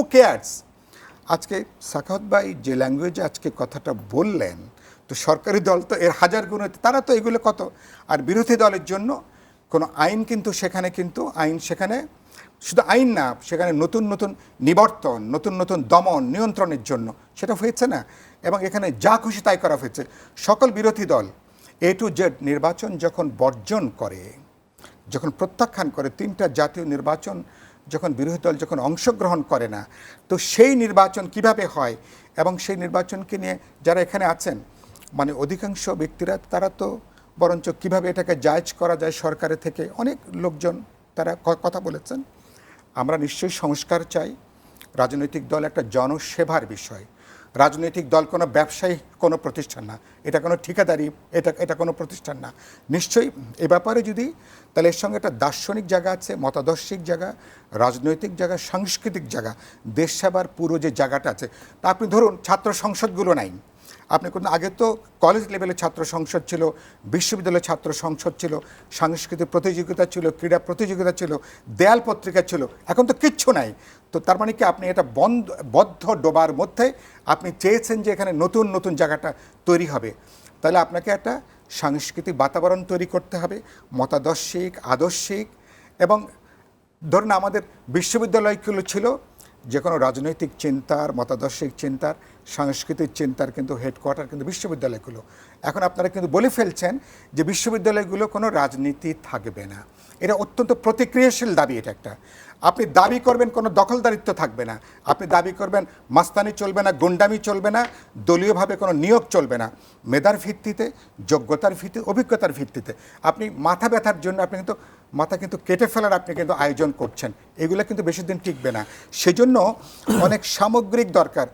Who cares আজকে সাখাওয়াত ভাই যে ল্যাঙ্গুয়েজে আজকে কথাটা বললেন, তো সরকারি দল তো এর হাজার গুণ তারা তো এগুলো কত? আর বিরোধী দলের জন্য কোনো আইন কিন্তু সেখানে কিন্তু আইন সেখানে শুধু আইন না, সেখানে নতুন নতুন নিবর্তন, নতুন নতুন দমন, নিয়ন্ত্রণের জন্য সেটা হয়েছে না? এবং এখানে যা খুশি তাই করা হয়েছে। সকল বিরোধী দল এ টু জেড নির্বাচন যখন বর্জন করে, যখন প্রত্যাখ্যান করে, তিনটা জাতীয় নির্বাচন যখন বিরোধী দল যখন অংশগ্রহণ করে না, তো সেই নির্বাচন কীভাবে হয়? এবং সেই নির্বাচনকে নিয়ে যারা এখানে আছেন মানে অধিকাংশ ব্যক্তিরা, তারা তো বরঞ্চ কীভাবে এটাকে জায়জ করা যায় সরকারের থেকে? অনেক লোকজন তারা কথা বলেছেন। আমরা নিশ্চয়ই সংস্কার চাই। রাজনৈতিক দল একটা জনসেবার বিষয়। রাজনৈতিক দল কোনো ব্যবসায়ী, কোনো প্রতিষ্ঠান না। এটা কোনো ঠিকাদারি, এটা এটা কোনো প্রতিষ্ঠান না। নিশ্চয়ই এ ব্যাপারে যদি, তাহলে এর সঙ্গে একটা দার্শনিক জায়গা আছে, মতাদর্শিক জায়গা, রাজনৈতিক জায়গা, সাংস্কৃতিক জায়গা দেশ সেবার পুরো যে জায়গাটা আছে। তা আপনি ধরুন ছাত্র সংসদগুলো নাই। আপনি কোন আগে তো কলেজ লেভেলে ছাত্র সংসদ ছিল, বিশ্ববিদ্যালয়ের ছাত্র সংসদ ছিল, সাংস্কৃতিক প্রতিযোগিতা ছিল, ক্রীড়া প্রতিযোগিতা ছিল, দেয়াল পত্রিকা ছিল, এখন তো কিচ্ছু নাই। তো তার মানে কি আপনি এটা বন্ধ, বদ্ধ ডোবার মধ্যে আপনি চেয়েছেন যে এখানে নতুন নতুন জায়গাটা তৈরি হবে। তাহলে আপনাকে একটা সাংস্কৃতিক বাতাবরণ তৈরি করতে হবে, মতাদর্শিক, আদর্শিক এবং ধরুন আমাদের বিশ্ববিদ্যালয়গুলো ছিল যে কোনো রাজনৈতিক চিন্তার, মতাদর্শিক চিন্তার, সাংস্কৃতিক চিন্তার কিন্তু হেডকোয়ার্টার কিন্তু বিশ্ববিদ্যালয়গুলো। এখন আপনারা কিন্তু বলে ফেলছেন যে বিশ্ববিদ্যালয়গুলো কোনো রাজনীতি থাকবে না। এটা অত্যন্ত প্রতিক্রিয়াশীল দাবি এটা একটা। আপনি দাবি করবেন কোনো দখলদারিত্ব থাকবে না। আপনি দাবি করবেন মাস্তানি চলবে না, গুন্ডামি চলবে না, দলীয়ভাবে কোনো নিয়োগ চলবে না। মেধার ভিত্তিতে, যোগ্যতার ভিত্তিতে অভিজ্ঞতার ভিত্তিতে। আপনি মাথা ব্যথার জন্য আপনি কিন্তু মাথা কিন্তু কেটে ফেলার আপনি কিন্তু আয়োজন করছেন। এগুলো কিন্তু বেশি দিন টিকবে না। সেজন্য অনেক সামগ্রিক দরকার।